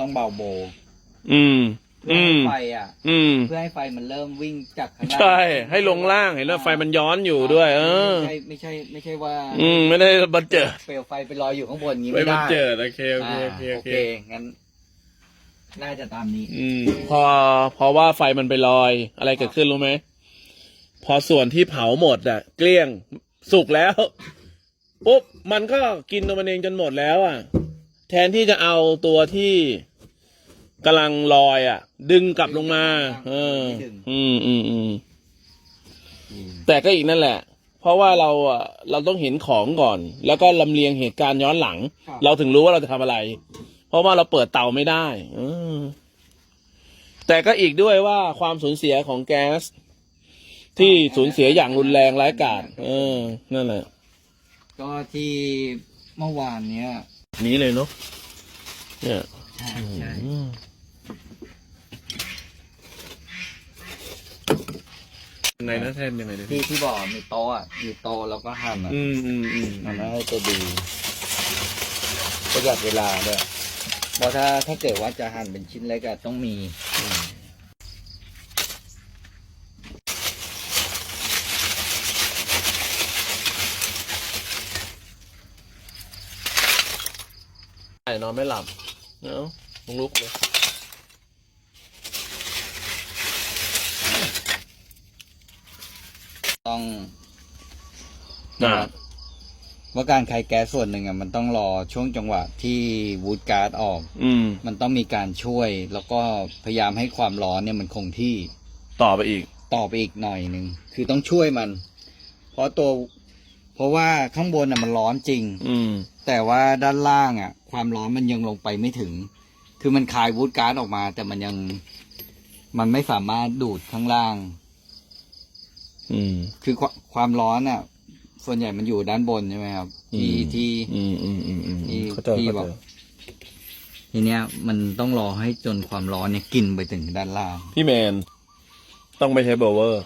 ต้องเบาโบอืม เพื่ออืให้มไฟอะ อืม เพื่อให้ไฟมันเริ่มวิ่งจากข้างล่างใช่ ให้ลงล่างเห็นแล้วไฟมันย้อนอยู่ด้วย เออ ไม่ใช่ไม่ใช่ไม่ใช่ว่าอืม ไม่ได้บันเจิดเปลวไฟไปลอยอยู่ข้างบนอย่างนี้ไม่ไม่บันได้เจิดโอเคโอเคอ่าโอเคโอโอเคเคงั้นน่าจะตามนี้ อืม พอพอว่าไฟมันไปลอย อะไรเกิดขึ้นรู้ไหม พอส่วนที่เผาหมดอะ เกลี้ยงสุกแล้ว ปุ๊บ มันก็กินตัวมันเองจนหมดแล้วอะ แทนที่จะเอาตัวที่กำลังลอยอะ ดึงกลับลงมา เออ อืมอืมอืมแต่ก็อีกนั่นแหละ เพราะว่าเราอะเราต้องเห็นของก่อน แล้วก็ลำเลียงเหตุการณ์ย้อนหลังครับเราถึงรู้ว่าเราจะทำอะไร เพราะว่าเราเปิดเตาไม่ได้อมแต่ก็อีกด้วยว่าความสูญเสียของแก๊ส ที่สูญเสียอย่างรุนแรงร้ายกาจเออ นั่นแหละ ก็ที่เมื่อวานเนี้ย นี้เลยเนาะเนี่ยใช่ใช่อืมยังไงนะแทนยังไงนะที่ที่บอกมีโต๊ะอะมีโต๊ะแล้วก็หั่นอะอืมอืมอืมมันน่าจะดีประหยัดเวลาด้วยเพราะถ้าถ้าเกิดว่าจะหั่นเป็นชิ้นเล็กอะต้องมี นอนไม่หลับเนาะมึงลุกเลยต้องอ่าว่าการคลายแก๊สส่วนหนึ่งอะมันต้องรอช่วงจังหวะที่วูดการ์ดออก อืม มันต้องมีการช่วย แล้วก็พยายามให้ความร้อนเนี่ยมันคงที่ต่อไปอีก ต่อไปอีกหน่อยหนึ่งคือต้องช่วยมัน เพราะตัว เพราะว่าข้างบนอะมันร้อนจริง อืม แต่ว่าด้านล่างอะ ความร้อนมันยังลงไปไม่ถึง คือมันคายวูดการ์ดออกมา แต่มันยังมันไม่สามารถดูดข้างล่าง อืม คือควความร้อนอะ ส่วนใหญ่มันอยู่ด้านบนใช่ไหมครับที่อืมที่ อืมอืมอืมอืมที่เข้าใจที่เข้าบอใจกทีเนี้ยมันต้องรอให้จนความร้อนเนี่ยกินไปถึงด้านล่าง พี่แมน ต้องไม่ใช้เบอร์เวอร์